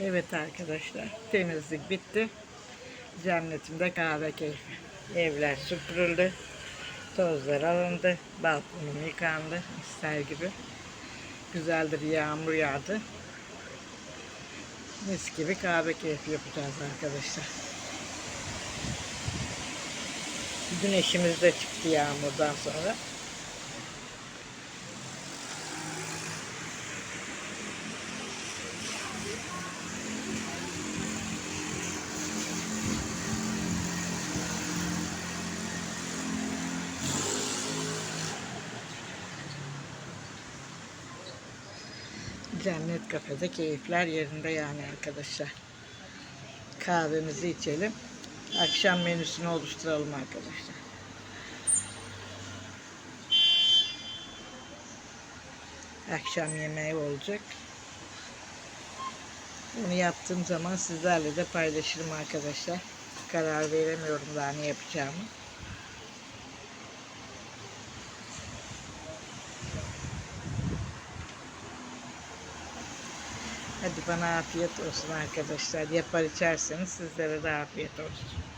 Evet arkadaşlar temizlik bitti. Cennetimde kahve keyfi. Evler süpürüldü. Tozlar alındı. Balkonum yıkandı. ister gibi. Güzel de bir yağmur yağdı. Mis gibi kahve keyfi yapacağız arkadaşlar. Güneşimiz de çıktı yağmurdan sonra. Cennet kafede keyifler yerinde yani arkadaşlar. Kahvemizi içelim. Akşam menüsünü oluşturalım arkadaşlar. Akşam yemeği olacak. Onu yaptığım zaman sizlerle de paylaşırım arkadaşlar. Karar veremiyorum daha ne yapacağımı. Hadi bana afiyet olsun arkadaşlar. Yapar içerseniz sizlere de afiyet olsun.